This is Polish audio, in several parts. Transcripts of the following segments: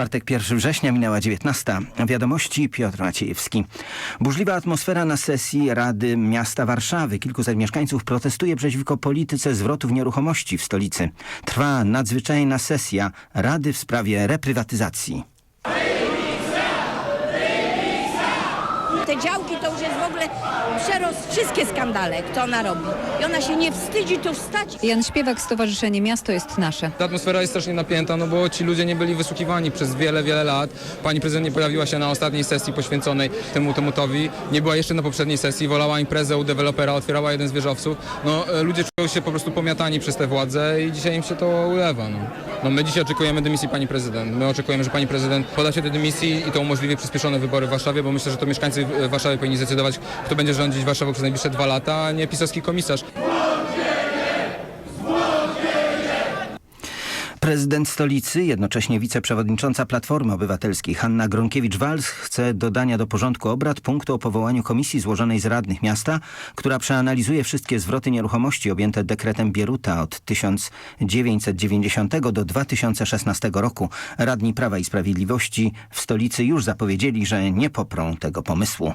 czwartek 1 września minęła 19. Wiadomości Piotr Maciejewski. Burzliwa atmosfera na sesji Rady Miasta Warszawy. Kilkuset mieszkańców protestuje przeciwko polityce zwrotów nieruchomości w stolicy. Trwa nadzwyczajna sesja Rady w sprawie reprywatyzacji. Te działki to już jest w ogóle przerost, wszystkie skandale, kto ona robi. I ona się nie wstydzi tu wstać Jan Śpiewak, Stowarzyszenie Miasto jest nasze. Ta atmosfera jest strasznie napięta, no bo ci ludzie nie byli wysłuchiwani przez wiele, wiele lat. Pani prezydent nie pojawiła się na ostatniej sesji poświęconej temu tematowi. Nie była jeszcze na poprzedniej sesji, wolała imprezę u dewelopera, otwierała jeden z wieżowców. No e, ludzie czują się po prostu pomiatani przez tę władzę i dzisiaj im się to ulewa. No. No my dzisiaj oczekujemy dymisji pani prezydent. My oczekujemy, że pani prezydent poda się do dymisji i to umożliwi przyspieszone wybory w Warszawie, bo myślę, że to mieszkańcy Warszawy powinni zdecydować, kto będzie rządzić Warszawą przez najbliższe dwa lata, a nie pisowski komisarz. Prezydent stolicy, jednocześnie wiceprzewodnicząca Platformy Obywatelskiej Hanna Gronkiewicz-Walc chce dodania do porządku obrad punktu o powołaniu komisji złożonej z radnych miasta, która przeanalizuje wszystkie zwroty nieruchomości objęte dekretem Bieruta od 1990 do 2016 roku. Radni Prawa i Sprawiedliwości w stolicy już zapowiedzieli, że nie poprą tego pomysłu.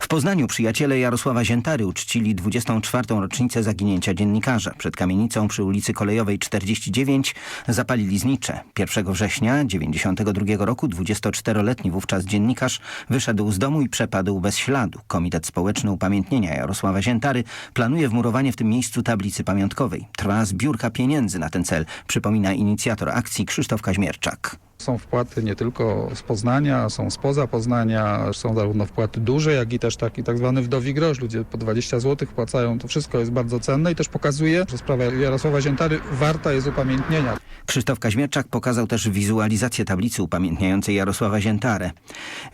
W Poznaniu przyjaciele Jarosława Ziętary uczcili 24. rocznicę zaginięcia dziennikarza. Przed kamienicą przy ulicy Kolejowej 49 zapalili znicze. 1 września 92 roku 24-letni wówczas dziennikarz wyszedł z domu i przepadł bez śladu. Komitet Społeczny Upamiętnienia Jarosława Ziętary planuje wmurowanie w tym miejscu tablicy pamiątkowej. Trwa zbiórka pieniędzy na ten cel, przypomina inicjator akcji Krzysztof Kaźmierczak. Są wpłaty nie tylko z Poznania, są spoza Poznania, są zarówno wpłaty duże, jak i też taki tak zwany wdowi grosz. Ludzie po 20 zł wpłacają. To wszystko jest bardzo cenne i też pokazuje, że sprawa Jarosława Ziętary warta jest upamiętnienia. Krzysztof Kaźmierczak pokazał też wizualizację tablicy upamiętniającej Jarosława Ziętarę.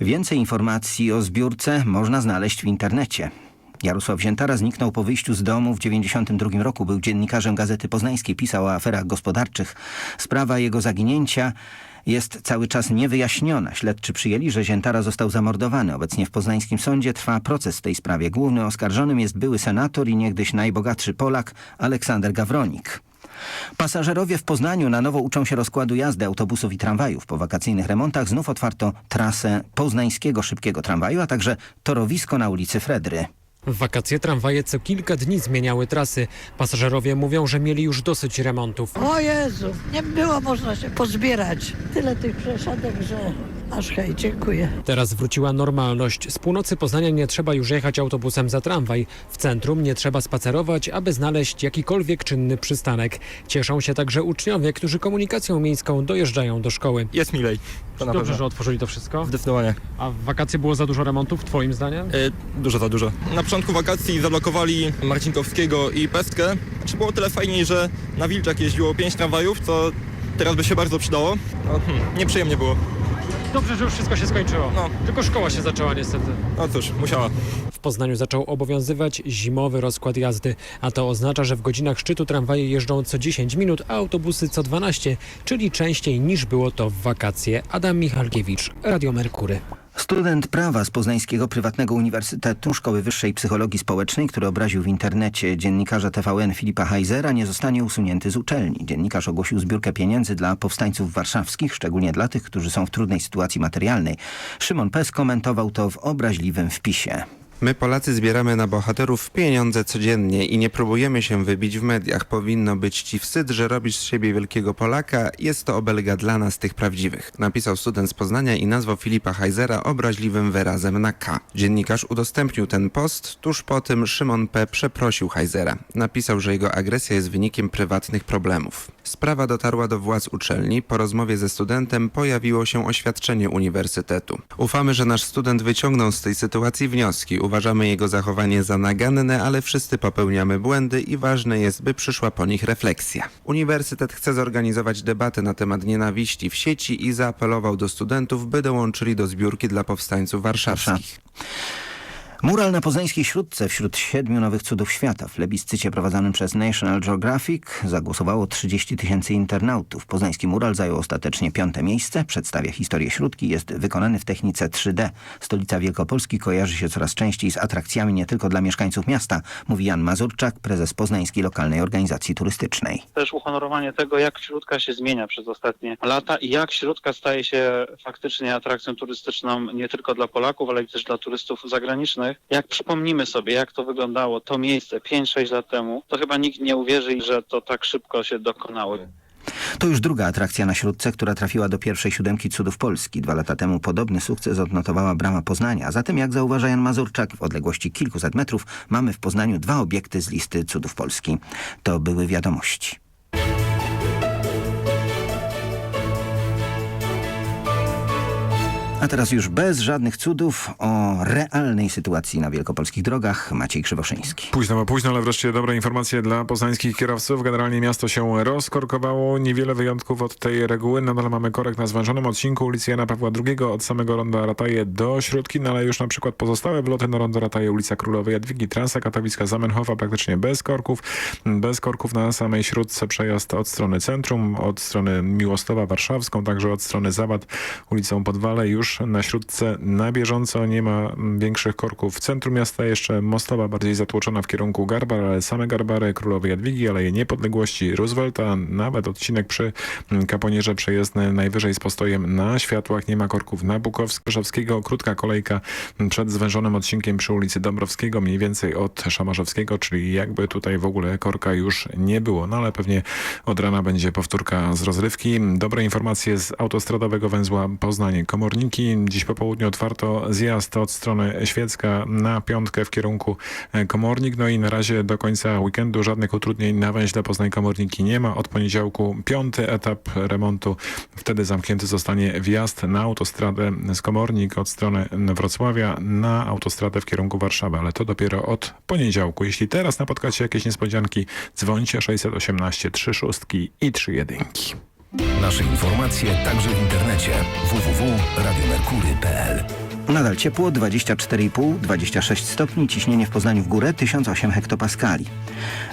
Więcej informacji o zbiórce można znaleźć w internecie. Jarosław Ziętara zniknął po wyjściu z domu w 1992 roku. Był dziennikarzem Gazety Poznańskiej, pisał o aferach gospodarczych. Sprawa jego zaginięcia jest cały czas niewyjaśniona. Śledczy przyjęli, że Ziętara został zamordowany. Obecnie w poznańskim sądzie trwa proces w tej sprawie. Głównym oskarżonym jest były senator i niegdyś najbogatszy Polak Aleksander Gawronik. Pasażerowie w Poznaniu na nowo uczą się rozkładu jazdy autobusów i tramwajów. Po wakacyjnych remontach znów otwarto trasę poznańskiego szybkiego tramwaju, a także torowisko na ulicy Fredry. W wakacje tramwaje co kilka dni zmieniały trasy. Pasażerowie mówią, że mieli już dosyć remontów. O Jezu, nie było można się pozbierać. Tyle tych przeszedek, że aż hej, dziękuję. Teraz wróciła normalność. Z północy Poznania nie trzeba już jechać autobusem za tramwaj. W centrum nie trzeba spacerować, aby znaleźć jakikolwiek czynny przystanek. Cieszą się także uczniowie, którzy komunikacją miejską dojeżdżają do szkoły. Jest milej. To na Dobrze, pewno. że otworzyli to wszystko. Zdecydowanie. A w wakacje było za dużo remontów, twoim zdaniem? E, dużo za dużo. Na początku wakacji zablokowali Marcinkowskiego i Pestkę. Czy było tyle fajniej, że na Wilczak jeździło pięć tramwajów, co teraz by się bardzo przydało. No, hmm, nieprzyjemnie było. Dobrze, że już wszystko się skończyło. No. Tylko szkoła się zaczęła niestety. No cóż, musiała. W Poznaniu zaczął obowiązywać zimowy rozkład jazdy, a to oznacza, że w godzinach szczytu tramwaje jeżdżą co 10 minut, a autobusy co 12, czyli częściej niż było to w wakacje. Adam Michalkiewicz, Radio Merkury. Student prawa z Poznańskiego Prywatnego Uniwersytetu Szkoły Wyższej Psychologii Społecznej, który obraził w internecie dziennikarza TVN Filipa Heisera, nie zostanie usunięty z uczelni. Dziennikarz ogłosił zbiórkę pieniędzy dla powstańców warszawskich, szczególnie dla tych, którzy są w trudnej sytuacji materialnej. Szymon Pes komentował to w obraźliwym wpisie. My Polacy zbieramy na bohaterów pieniądze codziennie i nie próbujemy się wybić w mediach. Powinno być ci wstyd, że robisz z siebie wielkiego Polaka. Jest to obelga dla nas, tych prawdziwych. Napisał student z Poznania i nazwał Filipa Heisera obraźliwym wyrazem na K. Dziennikarz udostępnił ten post. Tuż po tym Szymon P. przeprosił Heisera. Napisał, że jego agresja jest wynikiem prywatnych problemów. Sprawa dotarła do władz uczelni. Po rozmowie ze studentem pojawiło się oświadczenie uniwersytetu. Ufamy, że nasz student wyciągnął z tej sytuacji wnioski. Uważamy jego zachowanie za naganne, ale wszyscy popełniamy błędy i ważne jest, by przyszła po nich refleksja. Uniwersytet chce zorganizować debatę na temat nienawiści w sieci i zaapelował do studentów, by dołączyli do zbiórki dla powstańców warszawskich. Mural na poznańskiej Śródce wśród siedmiu nowych cudów świata. W plebiscycie prowadzonym przez National Geographic zagłosowało 30 tysięcy internautów. Poznański mural zajął ostatecznie piąte miejsce. Przedstawia historię Śródki. Jest wykonany w technice 3D. Stolica Wielkopolski kojarzy się coraz częściej z atrakcjami nie tylko dla mieszkańców miasta, mówi Jan Mazurczak, prezes Poznańskiej Lokalnej Organizacji Turystycznej. też uhonorowanie tego, jak Śródka się zmienia przez ostatnie lata i jak Śródka staje się faktycznie atrakcją turystyczną nie tylko dla Polaków, ale też dla turystów zagranicznych. Jak przypomnimy sobie, jak to wyglądało to miejsce 5-6 lat temu, to chyba nikt nie uwierzy, że to tak szybko się dokonało. To już druga atrakcja na Śródce, która trafiła do pierwszej siódemki cudów Polski. Dwa lata temu podobny sukces odnotowała Brama Poznania. Zatem, jak zauważa Jan Mazurczak, w odległości kilkuset metrów mamy w Poznaniu dwa obiekty z listy cudów Polski. To były wiadomości. A teraz już bez żadnych cudów o realnej sytuacji na wielkopolskich drogach Maciej Krzywoszyński. Późno, późno, ale wreszcie dobre informacje dla poznańskich kierowców. Generalnie miasto się rozkorkowało. Niewiele wyjątków od tej reguły. Nadal mamy korek na zwężonym odcinku ulicy Jana Pawła II od samego ronda Rataje do Śródki, no ale już na przykład pozostałe wloty na rondo Rataje, ulica Królowej Jadwigi, Trasa Katowicka, Zamenhofa praktycznie bez korków. Bez korków na samej Śródce przejazd od strony centrum, od strony Miłostowa Warszawską, także od strony Zawad ulicą Podwale już na Śródce na bieżąco. Nie ma większych korków w centrum miasta. Jeszcze Mostowa bardziej zatłoczona w kierunku Garbar, ale same Garbary, Królowej Jadwigi, Aleje Niepodległości, Roosevelta, nawet odcinek przy Kaponierze przejezdny najwyżej z postojem na światłach. Nie ma korków na Bukowskiego. Krótka kolejka przed zwężonym odcinkiem przy ulicy Dąbrowskiego, mniej więcej od Szamarzowskiego, czyli jakby tutaj w ogóle korka już nie było. No ale pewnie od rana będzie powtórka z rozrywki. Dobre informacje z autostradowego węzła Dziś po południu otwarto zjazd od strony Świecka na piątkę w kierunku e, Komornik. No i na razie do końca weekendu żadnych utrudnień na węźle Poznań-Komorniki nie ma. Od poniedziałku piąty etap remontu. Wtedy zamknięty zostanie wjazd na autostradę z Komornik od strony Wrocławia na autostradę w kierunku Warszawy. Ale to dopiero od poniedziałku. Jeśli teraz napotkacie jakieś niespodzianki, dzwońcie 618 3 szóstki i 3 jedynki. Nasze informacje także w internecie www.radiomerkury.pl Nadal ciepło, 24,5-26 stopni, ciśnienie w Poznaniu w górę 1008 hektopaskali.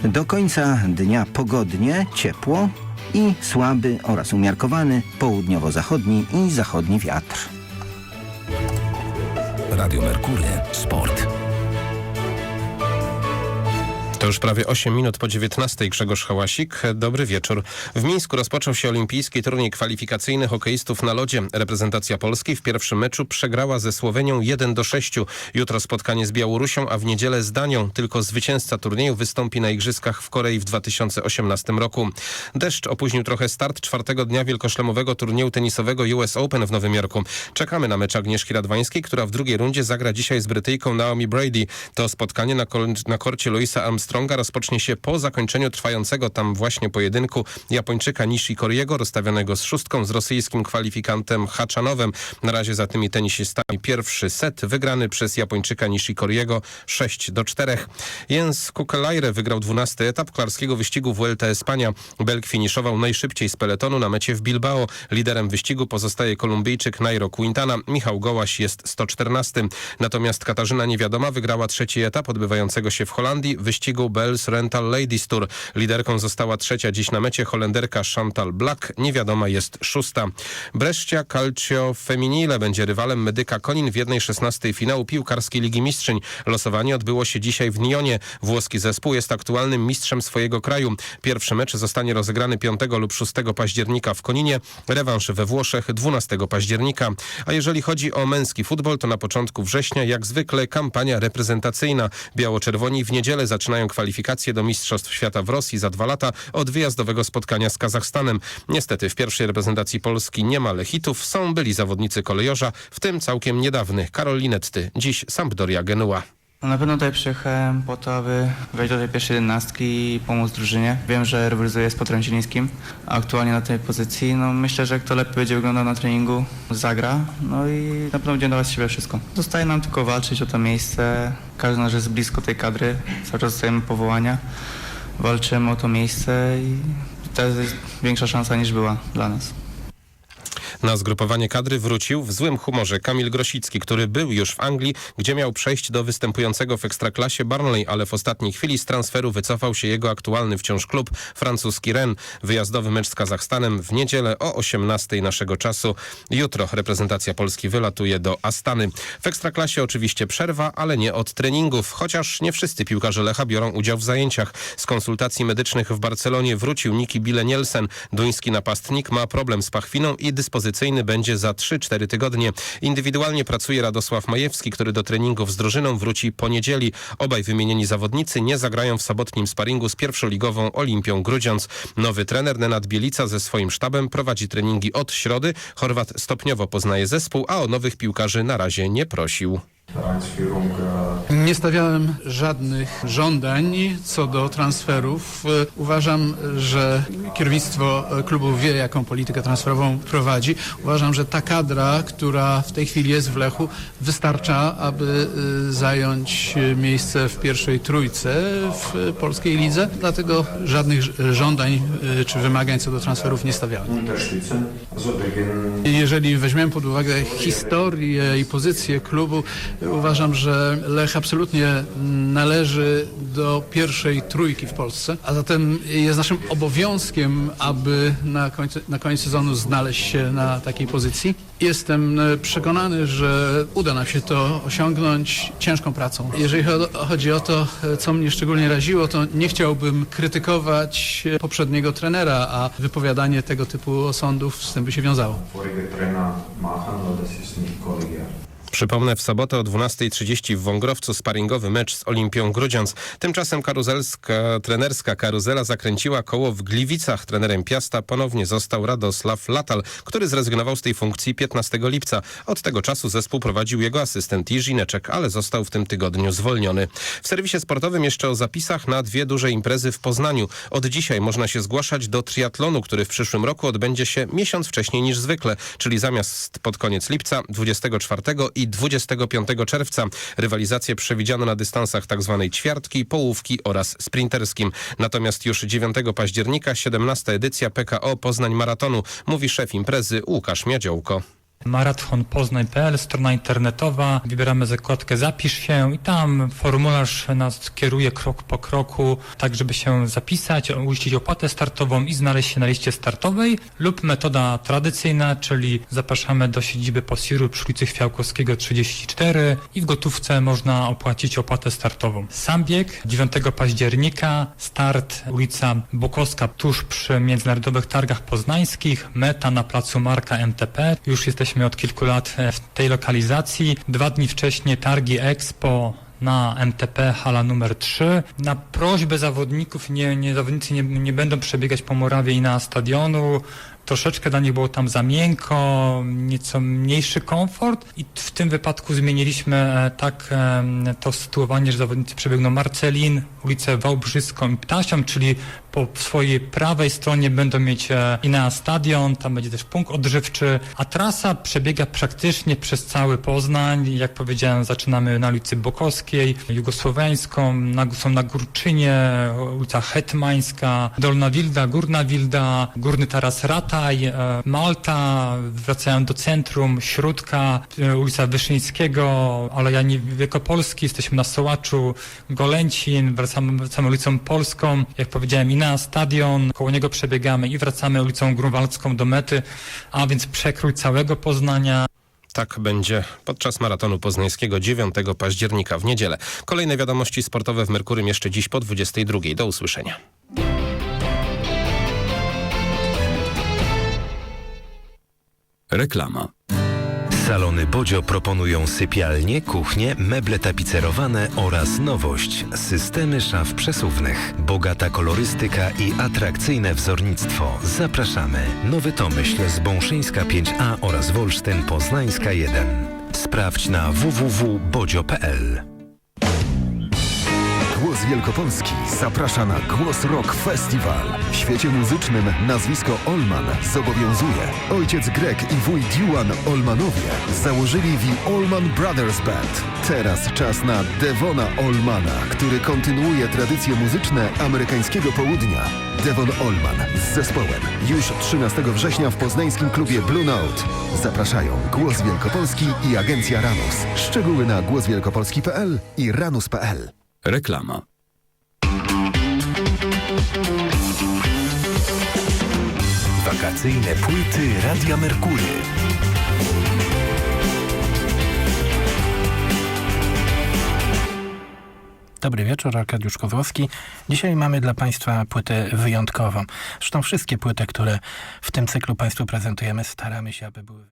Do końca dnia pogodnie, ciepło i słaby oraz umiarkowany południowo-zachodni i zachodni wiatr. Radio Merkury. Sport. To już prawie 8 minut po 19. Grzegorz Hałasik. Dobry wieczór. W Mińsku rozpoczął się olimpijski turniej kwalifikacyjny hokeistów na lodzie. Reprezentacja Polski w pierwszym meczu przegrała ze Słowenią 1 do 6. Jutro spotkanie z Białorusią, a w niedzielę z Danią. Tylko zwycięzca turnieju wystąpi na Igrzyskach w Korei w 2018 roku. Deszcz opóźnił trochę start czwartego dnia wielkoszlemowego turnieju tenisowego US Open w Nowym Jorku. Czekamy na mecz Agnieszki Radwańskiej, która w drugiej rundzie zagra dzisiaj z Brytyjką Naomi Brady. To spotkanie na, kol- na korcie Louisa Armstronga rozpocznie się po zakończeniu trwającego tam właśnie pojedynku Japończyka Nishikoriego, rozstawionego z szóstką z rosyjskim kwalifikantem Haczanowem. Na razie za tymi tenisistami pierwszy set wygrany przez Japończyka Nishikoriego 6 do 4. Jens Kukelaire wygrał 12 etap klarskiego wyścigu Vuelta Espania. Belg finiszował najszybciej z peletonu na mecie w Bilbao. Liderem wyścigu pozostaje Kolumbijczyk Nairo Quintana. Michał Gołaś jest 114. Natomiast Katarzyna Niewiadoma wygrała trzeci etap odbywającego się w Holandii wyścigu Bells Rental Ladies Tour. Liderką została trzecia dziś na mecie Holenderka Chantal Black. Niewiadoma jest szósta. Brescia Calcio Feminile będzie rywalem Medyka Konin w jednej 16 finału piłkarskiej Ligi Mistrzyń. Losowanie odbyło się dzisiaj w Nionie. Włoski zespół jest aktualnym mistrzem swojego kraju. Pierwszy mecz zostanie rozegrany 5 lub 6 października w Koninie. Rewanż we Włoszech 12 października. A jeżeli chodzi o męski futbol, to na początku września jak zwykle kampania reprezentacyjna. Biało-czerwoni w niedzielę zaczynają kwalifikacje do Mistrzostw Świata w Rosji za dwa lata od wyjazdowego spotkania z Kazachstanem. Niestety w pierwszej reprezentacji Polski nie ma lechitów, są byli zawodnicy kolejorza, w tym całkiem niedawny Karol Linetty, dziś Sampdoria Genua. No na pewno tutaj przyjechałem po to, aby wejść do tej pierwszej jedenastki i pomóc drużynie. Wiem, że rywalizuję z Piotrem Zielińskim aktualnie na tej pozycji. No myślę, że kto lepiej będzie wyglądał na treningu, zagra. No i na pewno będziemy dawać z siebie wszystko. Zostaje nam tylko walczyć o to miejsce. Każdy z nas jest blisko tej kadry. Cały czas dostajemy powołania. Walczymy o to miejsce i teraz jest większa szansa niż była dla nas. Na zgrupowanie kadry wrócił w złym humorze Kamil Grosicki, który był już w Anglii, gdzie miał przejść do występującego w ekstraklasie Barnley, ale w ostatniej chwili z transferu wycofał się jego aktualny wciąż klub francuski Rennes. Wyjazdowy mecz z Kazachstanem w niedzielę o 18 naszego czasu. Jutro reprezentacja Polski wylatuje do Astany. W ekstraklasie oczywiście przerwa, ale nie od treningów, chociaż nie wszyscy piłkarze Lecha biorą udział w zajęciach. Z konsultacji medycznych w Barcelonie wrócił Niki Bile Nielsen. Duński napastnik ma problem z pachwiną i będzie za 3-4 tygodnie. Indywidualnie pracuje Radosław Majewski, który do treningów z drużyną wróci po niedzieli. Obaj wymienieni zawodnicy nie zagrają w sobotnim sparingu z pierwszoligową Olimpią Grudziądz. Nowy trener Nenad Bielica ze swoim sztabem prowadzi treningi od środy. Chorwat stopniowo poznaje zespół, a o nowych piłkarzy na razie nie prosił. Nie stawiałem żadnych żądań co do transferów. E, Uważam, że kierownictwo klubu wie, jaką politykę transferową prowadzi. Uważam, że ta kadra, która w tej chwili jest w Lechu, wystarcza, aby e, zająć miejsce w pierwszej trójce w polskiej lidze. Dlatego żadnych żądań e, czy wymagań co do transferów nie stawiałem. Jeżeli weźmiemy pod uwagę historię i pozycję klubu, uważam, że Lech absolutnie należy do pierwszej trójki w Polsce, a zatem jest naszym obowiązkiem, aby na końcu, na koniec sezonu znaleźć się na takiej pozycji. Jestem e, przekonany, że uda nam się to osiągnąć ciężką pracą. Jeżeli cho- chodzi o to, e, co mnie szczególnie raziło, to nie chciałbym krytykować e, poprzedniego trenera, a wypowiadanie tego typu osądów z tym by się wiązało. Przypomnę, w sobotę o 12.30 w Wągrowcu sparingowy mecz z Olimpią Grudziądz. Tymczasem karuzelska, trenerska karuzela zakręciła koło w Gliwicach. Trenerem Piasta ponownie został Radosław Latal, który zrezygnował z tej funkcji 15 lipca. Od tego czasu zespół prowadził jego asystent Jiří Neczek, ale został w tym tygodniu zwolniony. W serwisie sportowym jeszcze o zapisach na dwie duże imprezy w Poznaniu. Od dzisiaj można się zgłaszać do triatlonu, który w przyszłym roku odbędzie się miesiąc wcześniej niż zwykle, czyli zamiast pod koniec lipca 24 i 25 czerwca. Rywalizacje przewidziano na dystansach tzw. ćwiartki, połówki oraz sprinterskim. Natomiast już 9 października 17 edycja PKO Poznań Maratonu, mówi szef imprezy Łukasz Miadziołko. maratonpoznań.pl, strona internetowa. Wybieramy zakładkę Zapisz się i tam formularz nas kieruje krok po kroku, tak żeby się zapisać, uiścić opłatę startową i znaleźć się na liście startowej lub metoda tradycyjna, czyli zapraszamy do siedziby Posiru przy ulicy Chwiałkowskiego 34 i w gotówce można opłacić opłatę startową. Sam bieg 9 października, start ulica Bukowska tuż przy Międzynarodowych Targach Poznańskich, meta na placu Marka MTP. Już jesteśmy od kilku lat e, w tej lokalizacji. Dwa dni wcześniej targi Expo na MTP hala numer 3. Na prośbę zawodników nie, nie, zawodnicy nie, nie będą przebiegać po murawie i na stadionu. Troszeczkę dla nich było tam za miękko, nieco mniejszy komfort i w tym wypadku zmieniliśmy e, tak e, to sytuowanie, że zawodnicy przebiegną Marcelin, ulicę Wałbrzyską i Ptasią, czyli po swojej prawej stronie będą mieć e, Inea Stadion, tam będzie też punkt odżywczy, a trasa przebiega praktycznie przez cały Poznań. Jak powiedziałem, zaczynamy na ulicy Bokowskiej, Jugosłowiańską, są na Górczynie, ulica Hetmańska, Dolna Wilda, Górna Wilda, Górny Taras Rataj, e, Malta, wracają do centrum, Śródka, e, ulica Wyszyńskiego, Aleja Wielkopolski, jesteśmy na Sołaczu, Golęcin, wracamy, wracamy ulicą Polską, jak powiedziałem, Inea Stadion, koło niego przebiegamy i wracamy ulicą Grunwaldzką do mety, a więc przekrój całego Poznania. Tak będzie podczas maratonu poznańskiego 9 października w niedzielę. Kolejne wiadomości sportowe w Merkurym jeszcze dziś po 22. Do usłyszenia. Reklama. Salony Bodzio proponują sypialnie, kuchnie, meble tapicerowane oraz nowość – systemy szaf przesuwnych. Bogata kolorystyka i atrakcyjne wzornictwo. Zapraszamy. Nowy Tomyśl z Bąszyńska 5A oraz Wolsztyn Poznańska 1. Sprawdź na www.bodzio.pl. Głos Wielkopolski zaprasza na Głos Rock Festival. W świecie muzycznym nazwisko Olman zobowiązuje. Ojciec Greg i wuj Duan Olmanowie założyli The Olman Brothers Band. Teraz czas na Devona Olmana, który kontynuuje tradycje muzyczne amerykańskiego południa. Devon Olman z zespołem. Już 13 września w poznańskim klubie Blue Note. Zapraszają Głos Wielkopolski i Agencja Ranus. Szczegóły na głoswielkopolski.pl i ranus.pl. Reklama. Wakacyjne płyty Radia Merkury. Dobry wieczór, Arkadiusz Kozłowski. Dzisiaj mamy dla Państwa płytę wyjątkową. Zresztą wszystkie płyty, które w tym cyklu Państwu prezentujemy, staramy się, aby były